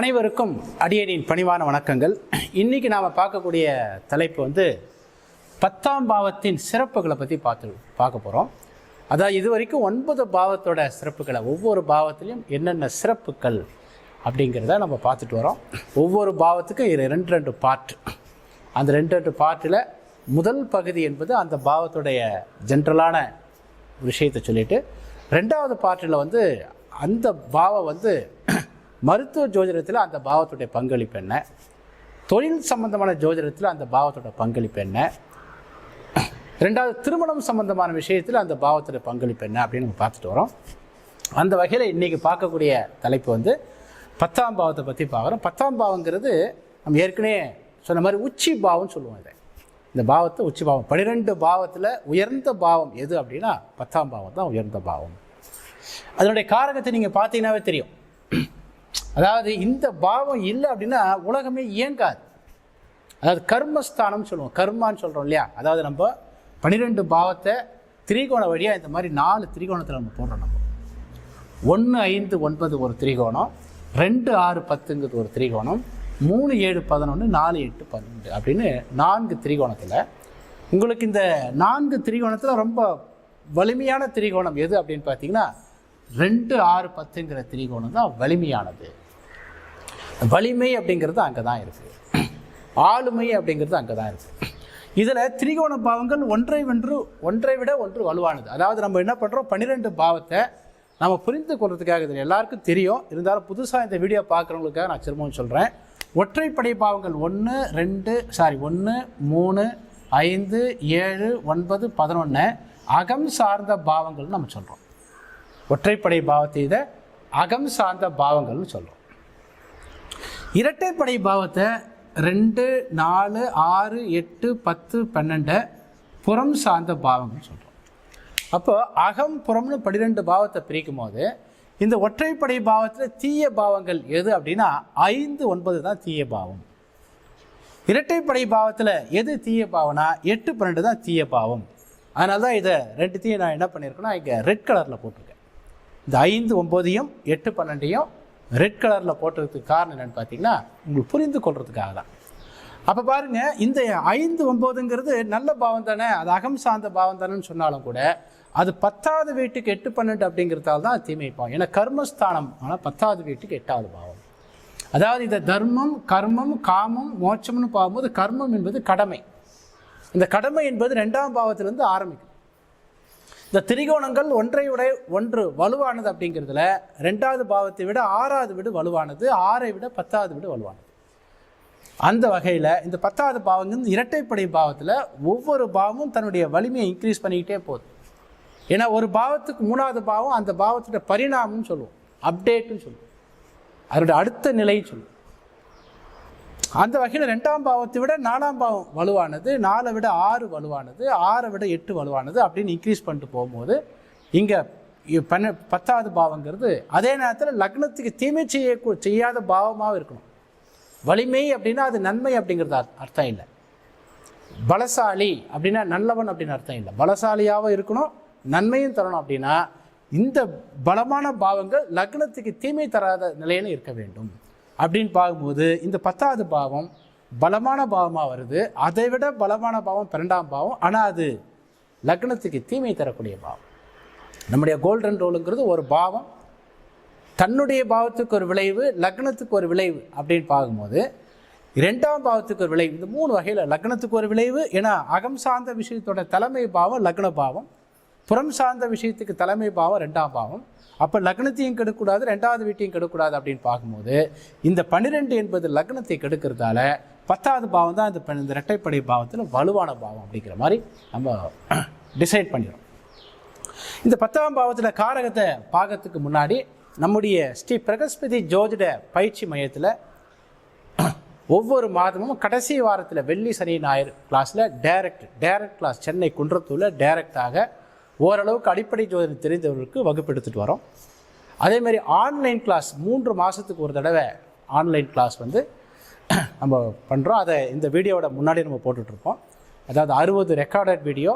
அனைவருக்கும் அடியனின் பணிவான வணக்கங்கள். இன்றைக்கி நாம் பார்க்கக்கூடிய தலைப்பு வந்து பத்தாம் பாவத்தின் சிறப்புகளை பற்றி பார்த்து பார்க்க போகிறோம் அதாவது இது வரைக்கும் ஒன்பது பாவத்தோட சிறப்புகளை ஒவ்வொரு பாவத்திலையும் என்னென்ன சிறப்புகள் அப்படிங்கிறத நம்ம பார்த்துட்டு வரோம். ஒவ்வொரு பாவத்துக்கும் இது ரெண்டு ரெண்டு பார்ட் அந்த ரெண்டு ரெண்டு பார்ட்டில் முதல் பகுதி என்பது அந்த பாவத்துடைய ஜென்ரலான விஷயத்தை சொல்லிட்டு ரெண்டாவது பார்ட்டில் வந்து அந்த பாவம் வந்து மருத்துவ ஜோதிடத்தில் அந்த பாவத்துடைய பங்களிப்பு என்ன? தொழில் சம்பந்தமான ஜோதிடத்தில் அந்த பாவத்தோட பங்களிப்பு என்ன? ரெண்டாவது திருமணம் சம்பந்தமான விஷயத்தில் அந்த பாவத்தோட பங்களிப்பு என்ன அப்படின்னு நம்ம பார்த்துட்டு வரோம். அந்த வகையில் இன்றைக்கி பார்க்கக்கூடிய தலைப்பு வந்து பத்தாம் பாவத்தை பற்றி பார்க்குறோம் பத்தாம் பாவங்கிறது நம்ம ஏற்கனவே சொன்ன மாதிரி உச்சி பாவம்னு சொல்லுவோம் இதை. இந்த பாவத்தை உச்சி பாவம். பன்னிரெண்டு பாவத்தில் உயர்ந்த பாவம் எது அப்படின்னா பத்தாம் பாவம் தான் உயர்ந்த பாவம். அதனுடைய காரகத்தை நீங்கள் பார்த்தீங்கன்னாவே தெரியும். அதாவது இந்த பாவம் இல்லை அப்படின்னா உலகமே இயங்காது. அதாவது கர்மஸ்தானம்னு சொல்லுவோம். கர்மான்னு சொல்கிறோம் இல்லையா? அதாவது நம்ம பன்னிரெண்டு பாவத்தை திரிகோண வழியாக இந்த மாதிரி நாலு திரிகோணத்தில் நம்ம போடுறோம் நம்ம. ஒன்று ஐந்து ஒன்பது ஒரு திரிகோணம் ரெண்டு ஆறு பத்துங்கிறது ஒரு திரிகோணம் மூணு ஏழு பதினொன்று நாலு எட்டு பன்னெண்டு அப்படின்னு நான்கு திரிகோணத்தில் உங்களுக்கு இந்த நான்கு திரிகோணத்தில் ரொம்ப வலிமையான திரிகோணம் எது அப்படின்னு பார்த்தீங்கன்னா ரெண்டு ஆறு பத்துங்கிற திரிகோணம் தான் வலிமையானது. வலிமை அப்படிங்கிறது அங்கே தான் இருக்குது ஆளுமை அப்படிங்கிறது அங்கே தான் இருக்குது இதில் திரிகோண பாவங்கள் ஒன்றை வென்று ஒன்றை விட ஒன்று வலுவானது. அதாவது நம்ம என்ன பண்ணுறோம் பன்னிரெண்டு பாவத்தை நம்ம புரிந்து கொள்றதுக்காக இது எல்லாருக்கும் தெரியும். இருந்தாலும் புதுசாக இந்த வீடியோ பார்க்குறவங்களுக்காக நான் திரும்பவும் சொல்கிறேன் ஒற்றைப்படை பாவங்கள் ஒன்று ரெண்டு சாரி ஒன்று மூணு ஐந்து ஏழு ஒன்பது பதினொன்று அகம் சார்ந்த பாவங்கள்னு நம்ம சொல்கிறோம் ஒற்றைப்படை பாவத்தை இதை அகம் சார்ந்த பாவங்கள்னு சொல்கிறோம் இரட்டைப்படை பாவத்தை ரெண்டு நாலு ஆறு எட்டு பத்து பன்னெண்டு புறம் சார்ந்த பாவம்னு சொல்கிறோம் அப்போ அகம் புறம்னு பன்னிரெண்டு பாவத்தை பிரிக்கும் போது இந்த ஒற்றைப்படை பாவத்தில் தீய பாவங்கள் எது அப்படின்னா ஐந்து ஒன்பது தான் தீய பாவம். இரட்டைப்படை பாவத்தில் எது தீய பாவம்னா எட்டு பன்னெண்டு தான் தீய பாவம். அதனால தான் இதை ரெண்டுத்தையும் நான் என்ன பண்ணியிருக்கேன்னா இங்கே ரெட் கலரில் போட்டிருக்கேன். இந்த ஐந்து ஒம்போதையும் எட்டு பன்னெண்டையும் ரெட் கலரில் போட்டதுக்கு காரணம் என்னென்னு பார்த்தீங்கன்னா உங்களுக்கு புரிந்து கொள்றதுக்காக தான். அப்போ பாருங்க இந்த ஐந்து ஒம்போதுங்கிறது நல்ல பாவம் தானே அது அகம் சார்ந்த பாவம் தானேன்னு சொன்னாலும் கூட அது பத்தாவது வீட்டுக்கு எட்டு பன்னெண்டு அப்படிங்கிறதால தான் தீமை பாவம். ஏன்னா கர்மஸ்தானம் ஆனால் பத்தாவது வீட்டுக்கு எட்டாவது பாவம். அதாவது இந்த தர்மம் கர்மம் காமம் மோட்சம்னு பார்க்கும்போது கர்மம் என்பது கடமை. இந்த கடமை என்பது ரெண்டாம் பாவத்திலிருந்து ஆரம்பிக்கும். இந்த திரிகோணங்கள் ஒன்றை ஒன்று வலுவானது அப்படிங்கிறதுல ரெண்டாவது பாவத்தை விட ஆறாவது வீடு வலுவானது ஆறை விட பத்தாவது வீடு வலுவானது. அந்த வகையில் இந்த பத்தாவது பாவங்கள் இரட்டைப்படை பாவத்தில் ஒவ்வொரு பாவமும் தன்னுடைய வலிமையை இன்க்ரீஸ் பண்ணிக்கிட்டே போகுது. ஏன்னா ஒரு பாவத்துக்கு மூணாவது பாவம் அந்த பாவத்தோட பரிணாமம்னு சொல்லுவோம் அப்டேட்டுன்னு சொல்லுவோம். அதோட அடுத்த நிலைன்னு சொல்லுவோம். அந்த வகையில் ரெண்டாம் பாவத்தை விட நாலாம் பாவம் வலுவானது நாலை விட ஆறு வலுவானது ஆறை விட எட்டு வலுவானது அப்படின்னு இன்க்ரீஸ் பண்ணிட்டு போகும்போது இங்கே பன்ன பத்தாவது பாவங்கிறது அதே நேரத்தில் லக்னத்துக்கு தீமை செய்ய செய்யாத பாவமாக இருக்கணும். வலிமை அப்படின்னா அது நன்மை அப்படிங்கிறது அர்த்தம் இல்லை. பலசாலி அப்படின்னா நல்லவன் அப்படின்னு அர்த்தம் இல்லை. பலசாலியாகவும் இருக்கணும் நன்மையும் தரணும் அப்படின்னா இந்த பலமான பாவங்கள் லக்னத்துக்கு தீமை தராத நிலையில இருக்க வேண்டும். அப்படின்னு பார்க்கும்போது இந்த பத்தாவது பாவம் பலமான பாவமாக வருது. அதை விட பலமான பாவம் பன்னெண்டாம் பாவம். ஆனால் அது லக்னத்துக்கு தீமை தரக்கூடிய பாவம். நம்முடைய கோல்டன் ரோலுங்கிறது ஒரு பாவம். தன்னுடைய பாவத்துக்கு ஒரு விளைவு லக்னத்துக்கு ஒரு விளைவு அப்படின்னு பார்க்கும்போது இரண்டாம் பாவத்துக்கு ஒரு விளைவு. இந்த மூணு வகையில் லக்னத்துக்கு ஒரு விளைவு. ஏன்னா அகம் சார்ந்த விஷயத்தோட தலைமை பாவம் லக்ன பாவம். புறம் சார்ந்த விஷயத்துக்கு தலைமை பாவம் ரெண்டாம் பாவம். அப்போ லக்னத்தையும் கெடுக்கக்கூடாது ரெண்டாவது வீட்டையும் கெடுக்கூடாது அப்படின்னு பார்க்கும்போது இந்த பன்னிரெண்டு என்பது லக்னத்தை கெடுக்கிறதால பத்தாவது பாவம் தான் இந்த இந்த இரட்டைப்படை பாவத்தில் வலுவான பாவம் அப்படிங்கிற மாதிரி நம்ம டிசைட் பண்ணிடுறோம். இந்த பத்தாம் பாவத்தில் காரகத்தை பார்க்கறதுக்கு முன்னாடி நம்முடைய ஸ்ரீ பிரகஸ்பதி ஜோதிட பயிற்சி மையத்தில் ஒவ்வொரு மாதமும் கடைசி வாரத்தில் வெள்ளி சனி ஞாயிறு கிளாஸில் டைரக்ட் டைரக்ட் கிளாஸ் சென்னை குன்றத்தூரில் டைரக்டாக ஓரளவுக்கு அடிப்படை ஜோதிடம் தெரிந்தவர்களுக்கு வகுப்பு எடுத்துகிட்டு வரோம். அதே மாதிரி ஆன்லைன் கிளாஸ் மூன்று மாதத்துக்கு ஒரு தடவை ஆன்லைன் கிளாஸ் வந்து நம்ம பண்ணுறோம் அதை இந்த வீடியோவோட முன்னாடி நம்ம போட்டுட்ருக்கோம் அதாவது அறுபது ரெக்கார்டட் வீடியோ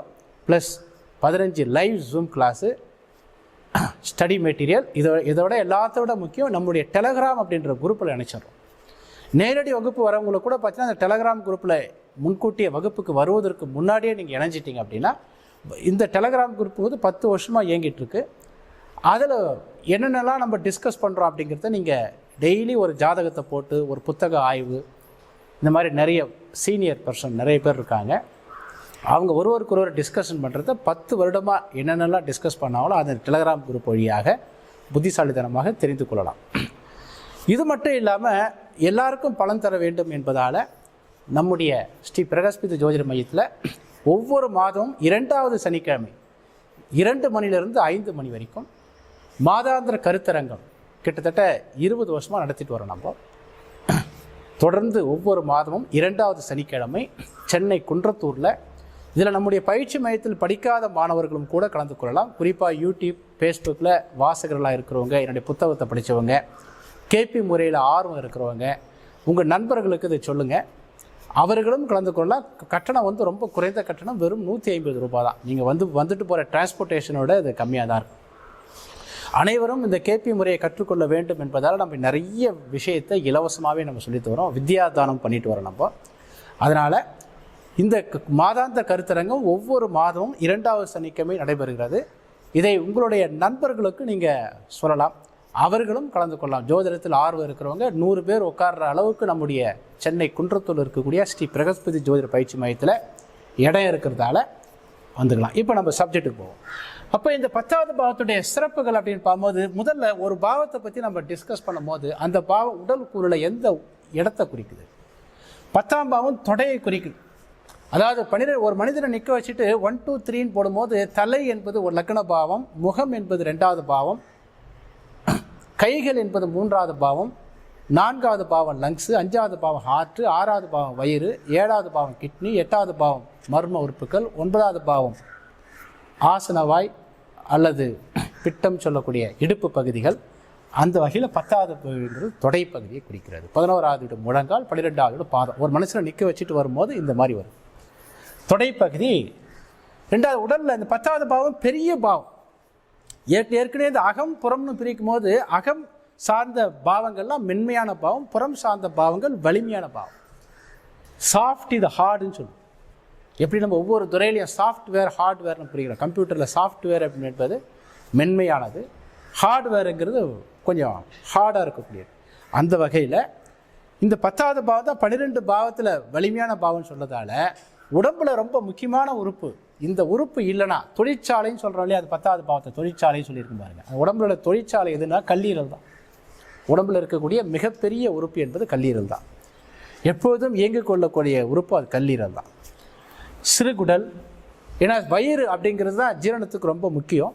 ப்ளஸ் பதினஞ்சு live Zoom class study material இதை இதோட எல்லாத்தோட முக்கியம் நம்முடைய டெலகிராம் அப்படின்ற குரூப்பில் இணைச்சிடுறோம் நேரடி வகுப்பு வரவங்களுக்கு கூட பார்த்தீங்கன்னா அந்த டெலகிராம் குரூப்பில் முன்கூட்டிய வகுப்புக்கு வருவதற்கு முன்னாடியே நீங்கள் இணைஞ்சிட்டிங்க அப்படின்னா இந்த டெலகிராம் குரூப் வந்து பத்து வருஷமாக இயங்கிட்டுருக்கு. அதில் என்னென்னலாம் நம்ம டிஸ்கஸ் பண்ணுறோம் அப்படிங்கிறத நீங்கள் டெய்லி ஒரு ஜாதகத்தை போட்டு ஒரு புத்தக ஆய்வு இந்த மாதிரி நிறைய சீனியர் பர்சன் நிறைய பேர் இருக்காங்க. அவங்க ஒருவருக்கு ஒருவர் டிஸ்கஷன் பண்ணுறத பத்து வருடமாக என்னென்னலாம் டிஸ்கஸ் பண்ணாங்களோ அந்த டெலகிராம் குரூப் வழியாக புத்திசாலித்தனமாக தெரிந்து கொள்ளலாம். இது மட்டும் இல்லாமல் எல்லாருக்கும் பலன் தர வேண்டும் என்பதால் நம்முடைய ஸ்ரீ பிரகஸ்பித ஜோதிட மையத்தில் ஒவ்வொரு மாதமும் இரண்டாவது சனிக்கிழமை இரண்டு மணிலிருந்து ஐந்து மணி வரைக்கும் மாதாந்திர கருத்தரங்கம் கிட்டத்தட்ட இருபது வருஷமாக நடத்திட்டு வரோம் நம்ம. தொடர்ந்து ஒவ்வொரு மாதமும் இரண்டாவது சனிக்கிழமை சென்னை குன்றத்தூரில். இதில் நம்முடைய பயிற்சி மையத்தில் படிக்காத மாணவர்களும் கூட கலந்து கொள்ளலாம். குறிப்பாக யூடியூப் ஃபேஸ்புக்கில் வாசகர்களாக இருக்கிறவங்க என்னுடைய புத்தகத்தை படித்தவங்க கேபி முறையில் ஆர்வம் இருக்கிறவங்க உங்கள் நண்பர்களுக்கு இதை சொல்லுங்கள் அவர்களும் கலந்து கொள்ளலாம் கட்டணம் வந்து ரொம்ப குறைந்த கட்டணம் வெறும் நூற்றி ஐம்பது ரூபாய் தான் நீங்கள் வந்து வந்துட்டு போகிற டிரான்ஸ்போர்ட்டேஷனோட இது கம்மியாக தான் இருக்கும். அனைவரும் இந்த கேபி முறையை கற்றுக்கொள்ள வேண்டும் என்பதால் நம்ம நிறைய விஷயத்தை இலவசமாகவே நம்ம சொல்லித்து வரோம் வித்யாதானம் பண்ணிட்டு வரோம் நம்ம. அதனால் இந்த மாதாந்த கருத்தரங்கம் ஒவ்வொரு மாதமும் இரண்டாவது சனிக்கிழமை நடைபெறுகிறது. இதை உங்களுடைய நண்பர்களுக்கு நீங்கள் சொல்லலாம். அவர்களும் கலந்து கொள்ளலாம். ஜோதிடத்தில் ஆர்வம் இருக்கிறவங்க நூறு பேர் உட்கார்ற அளவுக்கு நம்முடைய சென்னை குன்றத்தூர் இருக்கக்கூடிய ஸ்ரீ பிரகஸ்பதி ஜோதிட பயிற்சி மையத்தில் இடம் இருக்கிறதால வந்துக்கலாம். இப்போ நம்ம சப்ஜெக்ட்டுக்கு போவோம். அப்போ இந்த பத்தாவது பாவத்துடைய சிறப்புகள் அப்படின்னு பார்க்கும்போது முதல்ல ஒரு பாவத்தை பற்றி நம்ம டிஸ்கஸ் பண்ணும்போது அந்த பாவம் உடல் கூறில் எந்த இடத்தை குறிக்குது? பத்தாம் பாவம் தொடையை குறிக்குது. அதாவது பன்னிரெண்டு ஒரு மனிதனை நிற்க வச்சுட்டு ஒன் டூ த்ரீன்னு போடும்போது தலை என்பது ஒரு லக்ன பாவம் முகம் என்பது ரெண்டாவது பாவம் கைகள் என்பது மூன்றாவது பாவம் நான்காவது பாவம் லங்ஸு அஞ்சாவது பாவம் ஹார்ட்டு ஆறாவது பாவம் வயிறு ஏழாவது பாவம் கிட்னி எட்டாவது பாவம் மர்ம உறுப்புகள் ஒன்பதாவது பாவம் ஆசனவாய் அல்லது பிட்டம் சொல்லக்கூடிய இடுப்பு பகுதிகள். அந்த வகையில் பத்தாவது பகுதிங்கிறது தொடை பகுதியை குறிக்கிறது. பதினோராவது வீடு முழங்கால் பன்னிரெண்டாவது வீடு பாதம். ஒரு மனுஷனை நிற்க வச்சுட்டு வரும்போது இந்த மாதிரி வரும். தொடைப்பகுதி ரெண்டாவது உடலில் இந்த பத்தாவது பாவம் பெரிய பாவம். ஏற்கனவே இந்த அகம் புறம்னு பிரிக்கும் போது அகம் சார்ந்த பாவங்கள்லாம் மென்மையான பாவம் புறம் சார்ந்த பாவங்கள் வலிமையான பாவம். சாஃப்ட் இது ஹார்டுன்னு சொல்லுவோம். எப்படி நம்ம ஒவ்வொரு துறையிலையும் சாஃப்ட்வேர் ஹார்ட்வேர்னு பிரிக்கிறோம். கம்ப்யூட்டரில் சாஃப்ட்வேர் அப்படின்னு என்பது மென்மையானது. ஹார்ட்வேருங்கிறது கொஞ்சம் ஹார்டாக இருக்கக்கூடியது. அந்த வகையில் இந்த பத்தாவது பாவம் தான் பன்னிரெண்டு பாவத்தில் வலிமையான பாவம்னு சொன்னதால் உடம்பில் ரொம்ப முக்கியமான உறுப்பு. இந்த உறுப்பு இல்லைன்னா தொழிற்சாலைன்னு சொல்கிறோம் இல்லையா அது பத்தாவது பாவத்தை தொழிற்சாலைன்னு சொல்லியிருக்கும் பாருங்க. அந்த உடம்புல உள்ள தொழிற்சாலை எதுனா கல்லீரல் தான். உடம்புல இருக்கக்கூடிய மிகப்பெரிய உறுப்பு என்பது கல்லீரல் தான். எப்போதும் இயங்கிக் கொள்ளக்கூடிய உறுப்பு அது கல்லீரல் தான். சிறுகுடல் ஏன்னா வயிறு அப்படிங்கிறது தான் ஜீரணத்துக்கு ரொம்ப முக்கியம்.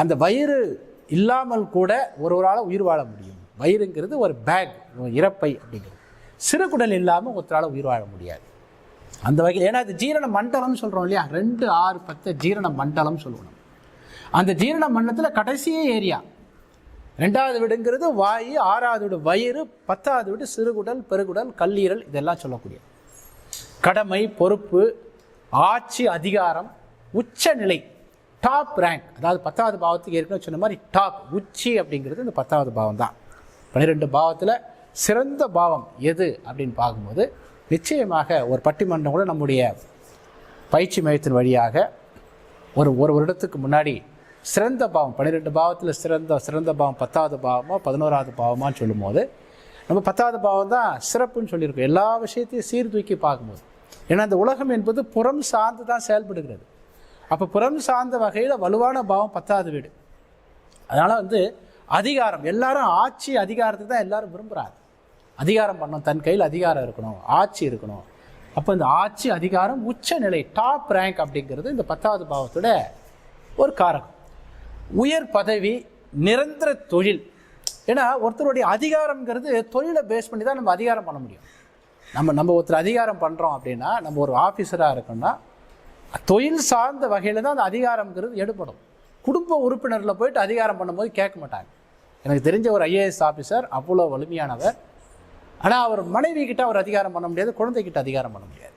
அந்த வயிறு இல்லாமல் கூட ஒருவரால் உயிர் வாழ முடியும். வயிறுங்கிறது ஒரு பேக் இறப்பை அப்படிங்கிறது. சிறுகுடல் இல்லாமல் ஒருத்தரால் உயிர் வாழ முடியாது. அந்த வகையில் ஏன்னா அது ஜீரண மண்டலம்னு சொல்கிறோம் இல்லையா? ரெண்டு ஆறு பத்து ஜீரண மண்டலம் சொல்லுவோம். அந்த ஜீரண மண்டலத்தில் கடைசியே ஏரியா. ரெண்டாவது வீடுங்கிறது வாயு ஆறாவது வீடு வயிறு பத்தாவது வீடு சிறுகுடல் பெருகுடல் கல்லீரல் இதெல்லாம் சொல்லக்கூடிய கடமை பொறுப்பு ஆட்சி அதிகாரம் உச்சநிலை டாப் ரேங்க் அதாவது பத்தாவது பாவத்துக்கு ஏற்கனவே சொன்ன மாதிரி டாப் உச்சி அப்படிங்கிறது இந்த பத்தாவது பாவம் தான் பன்னிரெண்டு பாவத்தில் சிறந்த பாவம் எது அப்படின்னு பார்க்கும்போது நிச்சயமாக ஒரு பட்டிமன்றம் கூட நம்முடைய பயிற்சி மையத்தின் வழியாக ஒரு ஒரு வருடத்துக்கு முன்னாடி சிறந்த பாவம் பன்னிரெண்டு பாவத்தில் சிறந்த சிறந்த பாவம் பத்தாவது பாவமோ பதினோராவது பாவமான்னு சொல்லும்போது நம்ம பத்தாவது பாவம் தான் சிறப்புன்னு சொல்லியிருக்கோம். எல்லா விஷயத்தையும் சீர்தூக்கி பார்க்கும்போது. ஏன்னா இந்த உலகம் என்பது புறம் சார்ந்து தான் செயல்படுகிறது. அப்போ புறம் சார்ந்த வகையில் வலுவான பாவம் பத்தாவது வீடு. அதனால் வந்து அதிகாரம் எல்லாரும் ஆட்சி அதிகாரத்தை தான் எல்லாரும் விரும்புகிறாங்க அதிகாரம் பண்ணணும். தன் கையில் அதிகாரம் இருக்கணும். ஆட்சி இருக்கணும். அப்போ இந்த ஆட்சி அதிகாரம் உச்ச நிலை டாப் ரேங்க் அப்படிங்கிறது இந்த பத்தாவது பாவத்தோட ஒரு காரகம் உயர் பதவி நிரந்தர தொழில். ஏன்னா ஒருத்தருடைய அதிகாரம்ங்கிறது தொழிலை பேஸ் பண்ணி தான் நம்ம அதிகாரம் பண்ண முடியும். நம்ம நம்ம ஒருத்தர் அதிகாரம் பண்ணுறோம் அப்படின்னா நம்ம ஒரு ஆஃபீஸராக இருக்கோம்னா தொழில் சார்ந்த வகையில் தான் அந்த அதிகாரம்ங்கிறது எடுபடும். குடும்ப உறுப்பினரில் போயிட்டு அதிகாரம் பண்ணும்போது கேட்க மாட்டாங்க. எனக்கு தெரிஞ்ச ஒரு ஐஏஎஸ் ஆஃபீஸர் அவ்வளோ வலிமையானவர். ஆனால் அவர் மனைவி கிட்ட அவர் அதிகாரம் பண்ண முடியாது குழந்தைகிட்ட அதிகாரம் பண்ண முடியாது.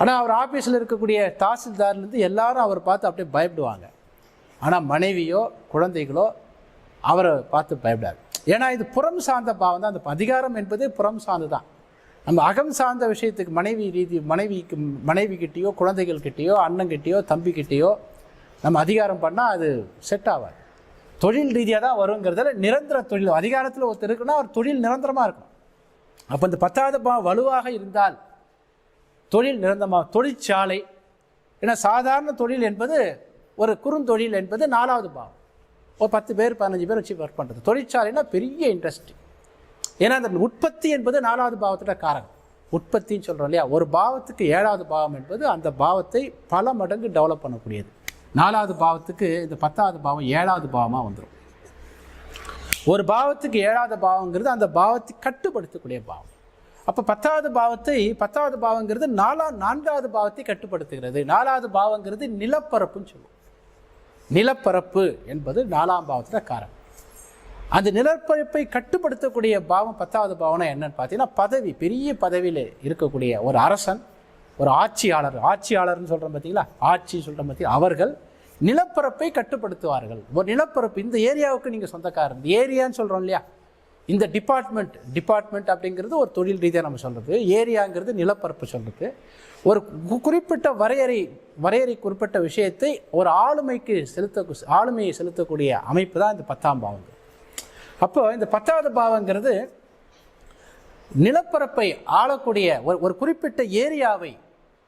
ஆனால் அவர் ஆஃபீஸில் இருக்கக்கூடிய தாசில்தார்லேருந்து எல்லாரும் அவர் பார்த்து அப்படியே பயப்படுவாங்க. ஆனால் மனைவியோ குழந்தைகளோ அவரை பார்த்து பயப்படாது. ஏன்னா இது புறம் சார்ந்த பாவம் தான். அந்த அதிகாரம் என்பது புறம் சார்ந்து தான் நம்ம அகம் சார்ந்த விஷயத்துக்கு மனைவி ரீதி மனைவிக்கு மனைவி கிட்டேயோ குழந்தைகள் கிட்டேயோ அண்ணன்கிட்டயோ தம்பிக்கிட்டேயோ நம்ம அதிகாரம் பண்ணால் அது செட் ஆகாது. தொழில் ரீதியாக தான் வருங்கிறதுல நிரந்தர தொழில். அதிகாரத்தில் ஒருத்தர் இருக்குன்னா அவர் தொழில் நிரந்தரமாக இருக்கும் அப்போ இந்த பத்தாவது பாவம் வலுவாக இருந்தால் தொழில் நிரந்தரமாக தொழிற்சாலை ஏன்னா சாதாரண தொழில் என்பது ஒரு குறுந்தொழில் என்பது நாலாவது பாவம். ஒரு பத்து பேர் பதினஞ்சு பேர் வச்சு ஒர்க் பண்ணுறது தொழிற்சாலைனா பெரிய இண்டஸ்ட்ரி ஏன்னா அந்த உற்பத்தி என்பது நாலாவது பாவத்தோட காரகம் உற்பத்தின்னு சொல்கிறோம் இல்லையா? ஒரு பாவத்துக்கு ஏழாவது பாவம் என்பது அந்த பாவத்தை பல மடங்கு டெவலப் பண்ணக்கூடியது. நாலாவது பாவத்துக்கு இந்த பத்தாவது பாவம் ஏழாவது பாவமாக வந்துடும் ஒரு பாவத்துக்கு ஏழாவது பாவங்கிறது அந்த பாவத்தை கட்டுப்படுத்தக்கூடிய பாவம். அப்போ பத்தாவது பாவத்தை பத்தாவது பாவங்கிறது நாலா நான்காவது பாவத்தை கட்டுப்படுத்துகிறது. நாலாவது பாவங்கிறது நிலப்பரப்புன்னு சொல்லுவோம். நிலப்பரப்பு என்பது நாலாம் பாவத்தில் காரணம். அந்த நிலப்பரப்பை கட்டுப்படுத்தக்கூடிய பாவம் பத்தாவது பாவம்னா என்னன்னு பார்த்தீங்கன்னா பதவி பெரிய பதவியில் இருக்கக்கூடிய ஒரு அரசன் ஒரு ஆட்சியாளர் ஆட்சியாளர்னு சொல்கிறோம் பார்த்தீங்களா ஆட்சி சொல்கிறோம் பார்த்தீங்களா அவர்கள் நிலப்பரப்பை கட்டுப்படுத்துவார்கள். ஒரு நிலப்பரப்பு இந்த ஏரியாவுக்கு நீங்கள் சொந்தக்காரர். இந்த ஏரியான்னு சொல்கிறோம் இல்லையா? இந்த டிபார்ட்மெண்ட் டிபார்ட்மெண்ட் அப்படிங்கிறது ஒரு தொழில் ரீதியாக நம்ம சொல்கிறது ஏரியாங்கிறது நிலப்பரப்பு சொல்கிறது ஒரு கு- குறிப்பிட்ட வரையறை வரையறை குறிப்பிட்ட விஷயத்தை ஒரு ஆளுமைக்கு செலுத்த ஆளுமையை செலுத்தக்கூடிய அமைப்பு தான் இந்த பத்தாம் பாவம் அப்போ இந்த பத்தாவது பாவங்கிறது நிலப்பரப்பை ஆளக்கூடிய ஒரு ஒரு குறிப்பிட்ட ஏரியாவை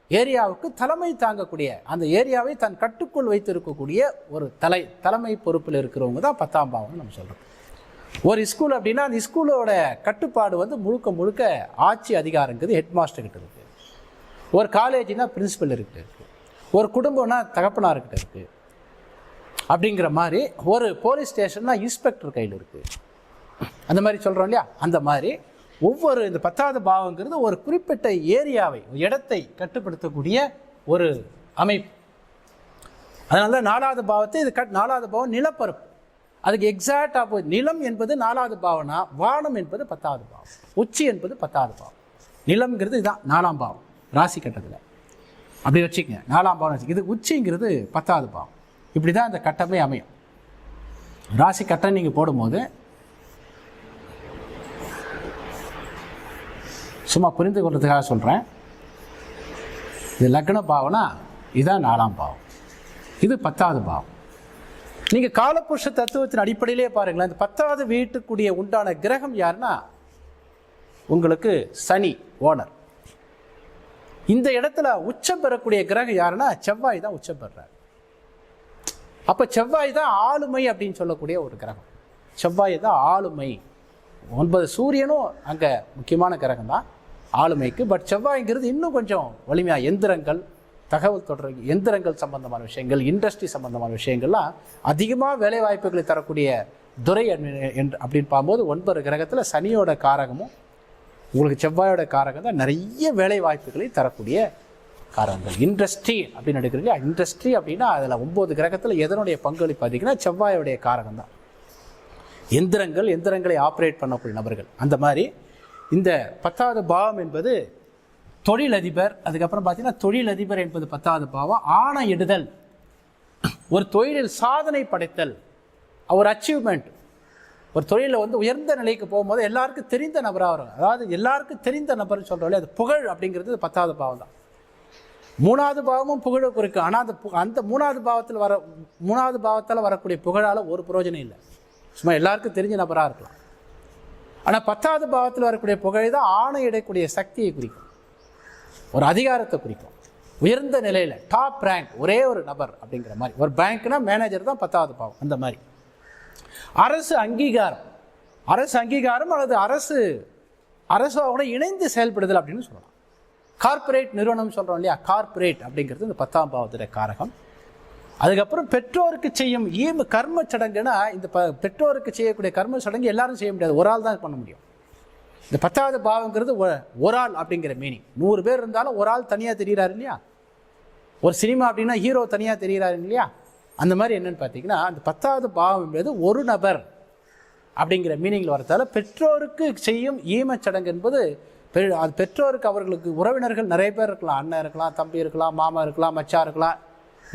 ஏரியாவுக்கு தலைமை தாங்கக்கூடிய அந்த ஏரியாவை தன் கட்டுக்குள் வைத்திருக்கக்கூடிய ஒரு தலை தலைமை பொறுப்பில் இருக்கிறவங்க தான் பத்தாம் பாவம்னு நம்ம சொல்கிறோம் ஒரு ஸ்கூல் அப்படின்னா அந்த ஸ்கூலோட கட்டுப்பாடு வந்து முழுக்க முழுக்க ஆட்சி அதிகாரங்கிறது ஹெட் மாஸ்டர் கிட்ட இருக்கு. ஒரு காலேஜ்னா பிரின்சிபல் இருக்கிட்ட இருக்கு. ஒரு குடும்பம்னா தகப்பனார்கிட்ட இருக்கு. அப்படிங்கிற மாதிரி ஒரு போலீஸ் ஸ்டேஷன்னா இன்ஸ்பெக்டர் கையில் இருக்கு. அந்த மாதிரி சொல்கிறோம் இல்லையா? அந்த மாதிரி ஒவ்வொரு இந்த பத்தாவது பாவங்கிறது ஒரு குறிப்பிட்ட ஏரியாவை இடத்தை கட்டுப்படுத்தக்கூடிய ஒரு அமைப்பு. அதனால தான் நாலாவது பாவத்தை இது கட் நாலாவது பாவம் நிலப்பரப்பு. அதுக்கு எக்ஸாக்ட் ஆப்போ நிலம் என்பது நாலாவது பாவனா வானம் என்பது பத்தாவது பாவம். உச்சி என்பது பத்தாவது பாவம். நிலம்ங்கிறது இதுதான் நாலாம் பாவம் ராசி கட்டத்தில். அப்படி வச்சுக்கங்க நாலாம் பாவம் வச்சுக்க இது உச்சிங்கிறது பத்தாவது பாவம். இப்படி தான் இந்த கட்டமே அமையும். ராசி கட்டம் நீங்கள் போடும்போது சும்மா புரிந்து கொள்றதுக்காக சொல்கிறேன் இது லக்ன பாவனா இதுதான் நாலாம் பாவம். இது பத்தாவது பாவம். நீங்கள் காலபுருஷ தத்துவத்தின் அடிப்படையிலே பாருங்களேன் இந்த பத்தாவது வீட்டுக்குடிய உண்டான கிரகம் யாருன்னா? உங்களுக்கு சனி ஓனர் இந்த இடத்துல உச்சம் பெறக்கூடிய கிரகம் யாருன்னா? செவ்வாய் தான் உச்சம் பெறுறார் அப்போ செவ்வாய் தான் ஆளுமை அப்படின்னு சொல்லக்கூடிய ஒரு கிரகம். செவ்வாய் தான் ஆளுமை. ஒன்பது சூரியனும் அங்கே முக்கியமான கிரகம் தான் ஆளுமைக்கு பட் செவ்வாய்ங்கிறது இன்னும் கொஞ்சம் வலிமையாக எந்திரங்கள் தகவல் தொடர்பு எந்திரங்கள் சம்பந்தமான விஷயங்கள் இண்டஸ்ட்ரி சம்பந்தமான விஷயங்கள்லாம் அதிகமாக வேலை வாய்ப்புகளை தரக்கூடிய துறை என்று- என்று அப்படின்னு பார்க்கும்போது ஒன்பது கிரகத்தில் சனியோட காரகமும் உங்களுக்கு செவ்வாயோட காரகம் தான் நிறைய வேலை வாய்ப்புகளை தரக்கூடிய காரகங்கள். இண்டஸ்ட்ரி அப்படின்னு எடுக்கிறீங்க. இண்டஸ்ட்ரி அப்படின்னா அதில் ஒம்பது கிரகத்தில் எதனுடைய பங்களிப்பு அதிகம்னா செவ்வாயோடைய காரகம் தான். எந்திரங்கள் எந்திரங்களை ஆப்ரேட் பண்ணக்கூடிய நபர்கள். அந்த மாதிரி இந்த பத்தாவது பாவம் என்பது தொழிலதிபர் அதுக்கப்புறம் பார்த்தீங்கன்னா தொழிலதிபர் என்பது பத்தாவது பாவம் ஆணையிடுதல் ஒரு தொழிலில் சாதனை படைத்தல் ஒரு அச்சீவ்மெண்ட் ஒரு தொழிலில் வந்து உயர்ந்த நிலைக்கு போகும்போது எல்லாருக்கும் தெரிந்த நபராக வரும் அதாவது எல்லாருக்கும் தெரிந்த நபர்னு சொல்கிறோம் அது புகழ் அப்படிங்கிறது பத்தாவது பாவம் தான். மூணாவது பாவமும் புகழை குறிக்கும் ஆனால் அந்த பு- அந்த மூணாவது பாவத்தில் வர மூணாவது பாவத்தால் வரக்கூடிய புகழால் ஒரு பிரயோஜனம் இல்லை. சும்மா எல்லாருக்கும் தெரிஞ்ச நபராக இருக்கலாம். ஆனால் பத்தாவது பாவத்தில் வரக்கூடிய புகழை தான் ஆணையிடக்கூடிய சக்தியை குறிக்கும். ஒரு அதிகாரத்தை குறிக்கும். உயர்ந்த நிலையில் டாப் ரேங்க் ஒரே ஒரு நபர் அப்படிங்கிற மாதிரி. ஒரு பேங்க்னா மேனேஜர் தான் பத்தாவது பாவம் அந்த மாதிரி. அரசு அங்கீகாரம். அரசு அங்கீகாரம் அல்லது அரசு அரசோட இணைந்து செயல்படுதல் அப்படின்னு சொல்லலாம். கார்ப்பரேட் நிறுவனம் சொல்கிறோம் இல்லையா? கார்ப்பரேட் அப்படிங்கிறது இந்த பத்தாம் பாவத்துடைய காரகம். அதுக்கப்புறம் பெற்றோருக்கு செய்யும் ஈம கர்ம சடங்குனா இந்த ப பெற்றோருக்கு செய்யக்கூடிய கர்ம சடங்கு எல்லாரும் செய்ய முடியாது. ஒரு ஆள் தான் பண்ண முடியும். இந்த பத்தாவது பாவங்கிறது ஒ- ஒரு ஆள் அப்படிங்கிற மீனிங் நூறு பேர் இருந்தாலும் ஒரு ஆள் தனியாக தெரிகிறாரு இல்லையா? ஒரு சினிமா அப்படின்னா ஹீரோ தனியாக தெரிகிறாரு இல்லையா? அந்த மாதிரி என்னன்னு பார்த்தீங்கன்னா அந்த பத்தாவது பாவம் என்பது ஒரு நபர் அப்படிங்கிற மீனிங்கில் வரதால பெற்றோருக்கு செய்யும் ஈமச் சடங்கு என்பது பெ- அது பெற்றோருக்கு அவர்களுக்கு உறவினர்கள் நிறைய பேர் இருக்கலாம். அண்ணன் இருக்கலாம் தம்பி இருக்கலாம் மாமா இருக்கலாம் மச்சா இருக்கலாம்.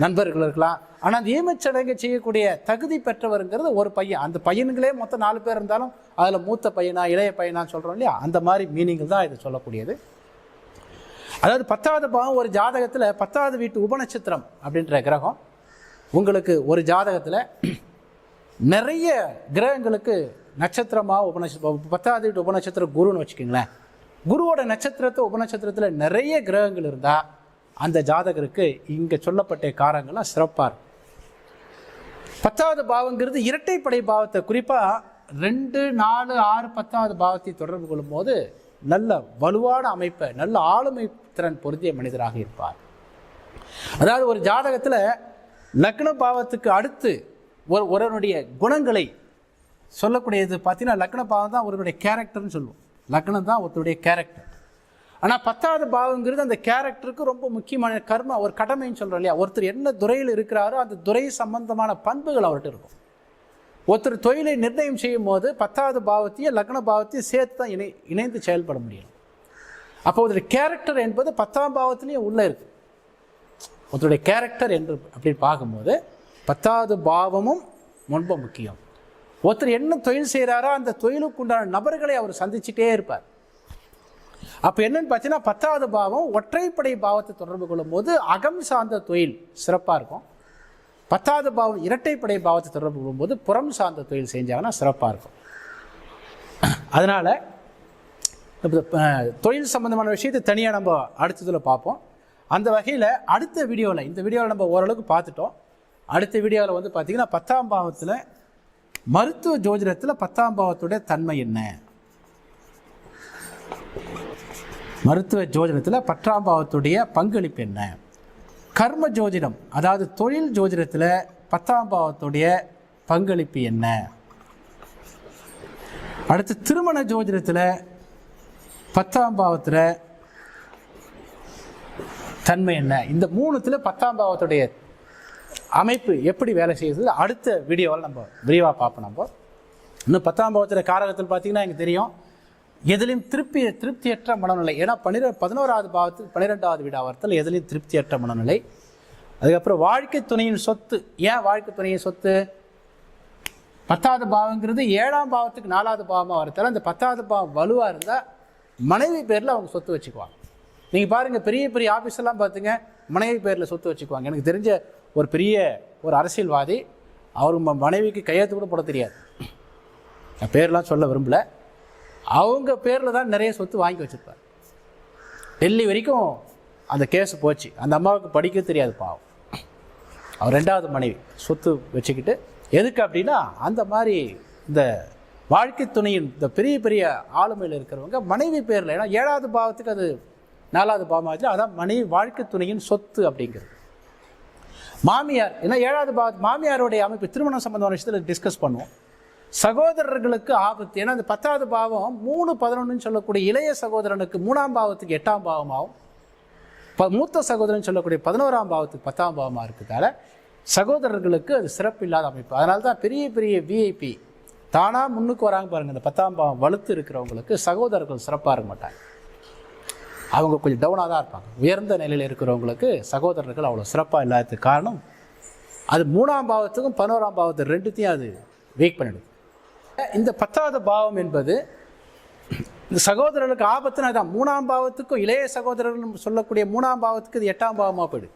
நண்பர்கள் இருக்கலாம். ஆனால் அந்த ஈமச்சடங்கை செய்யக்கூடிய தகுதி பெற்றவருங்கிறது ஒரு பையன். அந்த பையனுங்களே மொத்தம் நாலு பேர் இருந்தாலும் அதில் மூத்த பையனா இளைய பையனான்னு சொல்கிறோம் இல்லையா? அந்த மாதிரி மீனிங்கில் தான் இது சொல்லக்கூடியது. அதாவது பத்தாவது பாவம் ஒரு ஜாதகத்தில் பத்தாவது வீட்டு உபநட்சத்திரம் அப்படின்ற கிரகம் உங்களுக்கு ஒரு ஜாதகத்தில் நிறைய கிரகங்களுக்கு நட்சத்திரமாக உபநட்சத்திரம் பத்தாவது வீட்டு உபநட்சத்திரம் குருன்னு வச்சுக்கோங்களேன். குருவோட நட்சத்திரத்தை உபநட்சத்திரத்தில் நிறைய கிரகங்கள் இருந்தால் அந்த ஜாதகருக்கு இங்கே சொல்லப்பட்ட காரங்கள்லாம் சிறப்பாக இருக்கும். பத்தாவது பாவங்கிறது இரட்டைப்படை பாவத்தை குறிப்பாக ரெண்டு நாலு ஆறு பத்தாவது பாவத்தை தொடர்பு கொள்ளும்போது நல்ல வலுவான அமைப்பை நல்ல ஆளுமை திறன் பொருந்திய மனிதராக இருப்பார். அதாவது ஒரு ஜாதகத்தில் லக்ன பாவத்துக்கு அடுத்து ஒரு ஒருவனுடைய குணங்களை சொல்லக்கூடியது பார்த்தீங்கன்னா லக்ன பாவம் தான் ஒருவருடைய கேரக்டர்னு சொல்லுவோம். லக்னம் தான் ஒருத்தருடைய கேரக்டர் ஆனால் பத்தாவது பாவங்கிறது அந்த கேரக்டருக்கு ரொம்ப முக்கியமான கர்ம ஒரு கடமைன்னு சொல்கிறோம் இல்லையா? ஒருத்தர் என்ன துறையில் இருக்கிறாரோ அந்த துறை சம்பந்தமான பண்புகள் அவர்கிட்ட இருக்கும். ஒருத்தர் தொழிலை நிர்ணயம் செய்யும் போது பத்தாவது பாவத்தையும் லக்ன பாவத்தையும் சேர்த்து தான் இணை இணைந்து செயல்பட முடியும். அப்போ ஒரு கேரக்டர் என்பது பத்தாம் பாவத்திலையும் உள்ளே இருக்கு. ஒருத்தருடைய கேரக்டர் என்று அப்படின்னு பார்க்கும்போது பத்தாவது பாவமும் ரொம்ப முக்கியம். ஒருத்தர் என்ன தொழில் செய்கிறாரோ அந்த தொழிலுக்கு உண்டான நபர்களை அவர் சந்திச்சுட்டே இருப்பார். அப்போ என்னன்னு பார்த்தீங்கன்னா பத்தாவது பாவம் ஒற்றைப்படை பாவத்தை தொடர்பு கொள்ளும்போது அகம் சார்ந்த தொழில் சிறப்பாக இருக்கும். பத்தாவது பாவம் இரட்டைப்படை பாவத்தை தொடர்பு கொள்ளும்போது புறம் சார்ந்த தொழில் செஞ்சாங்கன்னா சிறப்பாக இருக்கும். அதனால் தொழில் சம்மந்தமான விஷயத்தை தனியாக நம்ம அடுத்ததில் பார்ப்போம். அந்த வகையில் அடுத்த வீடியோவில் இந்த வீடியோவில் நம்ம ஓரளவுக்கு பார்த்துட்டோம். அடுத்த வீடியோவில் வந்து பார்த்திங்கன்னா பத்தாம் பாவத்தில் மருத்துவ ஜோதிடத்தில் பத்தாம் பாவத்துடைய தன்மை என்ன? மருத்துவ ஜோதிடத்தில் பத்தாம் பாவத்துடைய பங்களிப்பு என்ன? கர்ம ஜோதிடம் அதாவது தொழில் ஜோதிடத்தில் பத்தாம் பாவத்துடைய பங்களிப்பு என்ன? அடுத்து திருமண ஜோதிடத்தில் பத்தாம் பாவத்தில் தன்மை என்ன? இந்த மூணுத்தில் பத்தாம் பாவத்துடைய அமைப்பு எப்படி வேலை செய்யுது? அடுத்த வீடியோவில் நம்ம விரிவாக பார்ப்போம் நம்ம. இன்னும் பத்தாம் பாவத்தில் காரகத்தில் பார்த்தீங்கன்னா எனக்கு தெரியும். எதிலையும் திருப்தி திருப்தியற்ற மனநிலை? ஏன்னா பன்னிர பதினோராவது பாவத்தில் பன்னிரெண்டாவது வீடாவரத்தில் எதிலையும் திருப்தியற்ற மனநிலை? அதுக்கப்புறம் வாழ்க்கை துணையின் சொத்து. ஏன் வாழ்க்கை துணையின் சொத்து? பத்தாவது பாவங்கிறது ஏழாம் பாவத்துக்கு நாலாவது பாவமாக வரத்தால் அந்த பத்தாவது பாவம் வலுவாக இருந்தால் மனைவி பேரில் அவங்க சொத்து வச்சுக்குவாங்க. நீங்கள் பாருங்கள் பெரிய பெரிய ஆஃபீஸெல்லாம் பார்த்துங்க மனைவி பேரில் சொத்து வச்சுக்குவாங்க. எனக்கு தெரிஞ்ச ஒரு பெரிய ஒரு அரசியல்வாதி அவர் ம- மனைவிக்கு கையெழுத்து கூட போட தெரியாது. நான் பேர்லாம் சொல்ல விரும்பலை. அவங்க பேரில் தான் நிறைய சொத்து வாங்கி வச்சுருப்பார். டெல்லி வரைக்கும் அந்த கேஸ் போச்சு. அந்த அம்மாவுக்கு படிக்க தெரியாது பாவம். அவர் ரெண்டாவது மனைவி. சொத்து வச்சுக்கிட்டு எதுக்கு அப்படின்னா அந்த மாதிரி இந்த வாழ்க்கை துணையின் இந்த பெரிய பெரிய ஆளுமையில் இருக்கிறவங்க மனைவி பேரில். ஏன்னா ஏழாவது பாவத்துக்கு அது நாலாவது பாவமாச்சு அதான் மனைவி வாழ்க்கை துணையின் சொத்து அப்படிங்கிறது. மாமியார் ஏன்னா ஏழாவது பாவத்து மாமியாருடைய அமைப்பு திருமணம் சம்பந்தமான விஷயத்தில் டிஸ்கஸ் பண்ணுவோம். சகோதரர்களுக்கு ஆபத்து. ஏன்னா அந்த பத்தாவது பாவம் மூணு பதினொன்றுன்னு சொல்லக்கூடிய இளைய சகோதரனுக்கு மூணாம் பாவத்துக்கு எட்டாம் பாவமாகும். ப மூத்த சகோதரன் சொல்லக்கூடிய பதினோராம் பாவத்துக்கு பத்தாம் பாவமாக இருக்கிறதால சகோதரர்களுக்கு அது சிறப்பு இல்லாத அமைப்பு. அதனால தான் பெரிய பெரிய விஐபி தானாக முன்னுக்கு வராங்க பாருங்கள் இந்த பத்தாம் பாவம் வலுத்து இருக்கிறவங்களுக்கு சகோதரர்கள் சிறப்பாக இருக்க மாட்டாங்க. அவங்க கொஞ்சம் டவுனாக தான் இருப்பாங்க. உயர்ந்த நிலையில் இருக்கிறவங்களுக்கு சகோதரர்கள் அவ்வளோ சிறப்பாக இல்லாததுக்கு காரணம் அது மூணாம் பாவத்துக்கும் பதினோராம் பாவத்து ரெண்டுத்தையும் அது வீக் பண்ணிடுது. இந்த பத்தாவது பாவம் என்பது இந்த சகோதரர்களுக்கு ஆபத்துனா தான் மூணாம் பாவத்துக்கும் இளைய சகோதரர்கள் சொல்லக்கூடிய மூணாம் பாவத்துக்கு இது எட்டாம் பாவமாக போயிடுது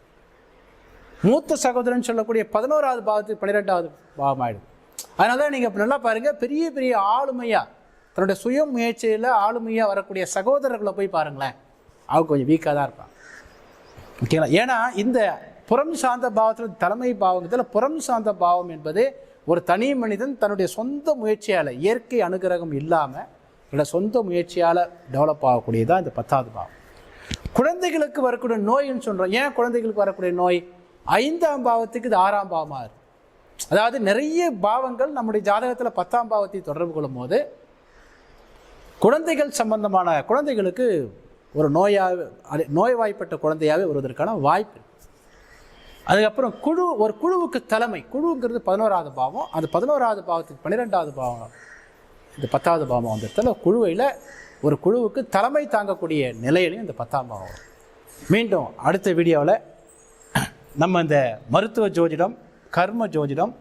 மூத்த சகோதரன் சொல்லக்கூடிய பதினோராவது பாவத்துக்கு பன்னிரெண்டாவது பாவம் ஆகிடும் அதனால தான் நீங்கள் நல்லா பாருங்கள் பெரிய பெரிய ஆளுமையாக தன்னுடைய சுய முயற்சியில் ஆளுமையாக வரக்கூடிய சகோதரர்களை போய் பாருங்களேன். அவங்க கொஞ்சம் வீக்காக தான் இருப்பாங்க ஓகேங்களா? ஏன்னா இந்த புறம் சார்ந்த பாவத்தில் தலைமை பாவத்தில் புறம் சார்ந்த பாவம் என்பது ஒரு தனி மனிதன் தன்னுடைய சொந்த முயற்சியால் இயற்கை அனுகிரகம் இல்லாமல் தன்னோட சொந்த முயற்சியால் டெவலப் ஆகக்கூடியதான் இந்த பத்தாவது பாவம். குழந்தைகளுக்கு வரக்கூடிய நோய்னு சொல்கிறோம் ஏன் குழந்தைகளுக்கு வரக்கூடிய நோய்? ஐந்தாம் பாவத்துக்கு இது ஆறாம் பாவமாக இருக்குது அதாவது நிறைய பாவங்கள் நம்முடைய ஜாதகத்தில் பத்தாம் பாவத்தை தொடர்பு கொள்ளும்போது குழந்தைகள் சம்பந்தமான குழந்தைகளுக்கு ஒரு நோயாக அது நோய்வாய்ப்பட்ட குழந்தையாகவே வருவதற்கான வாய்ப்பு அதுக்கப்புறம் குழு ஒரு குழுவுக்கு தலைமை. குழுங்கிறது பதினோராவது பாவம். அந்த பதினோராவது பாவத்துக்கு பன்னிரெண்டாவது பாவம். இந்த பத்தாவது பாவம் வந்துருத்தால குழுவையில் ஒரு குழுவுக்கு தலைமை தாங்கக்கூடிய நிலையிலையும் இந்த பத்தாம் பாவம் மீண்டும் அடுத்த வீடியோவில் நம்ம இந்த மருத்துவ ஜோதிடம் கர்ம ஜோதிடம்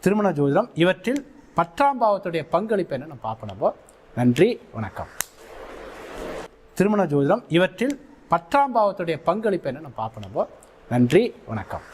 திருமண ஜோதிடம் இவற்றில் பத்தாம் பாவத்துடைய பங்களிப்பு என்ன நம்ம பார்ப்போம் நன்றி வணக்கம். திருமண ஜோதிடம் இவற்றில் பத்தாம் பாவத்துடைய பங்களிப்பு என்ன நம்ம பார்ப்போம் நன்றி வணக்கம்.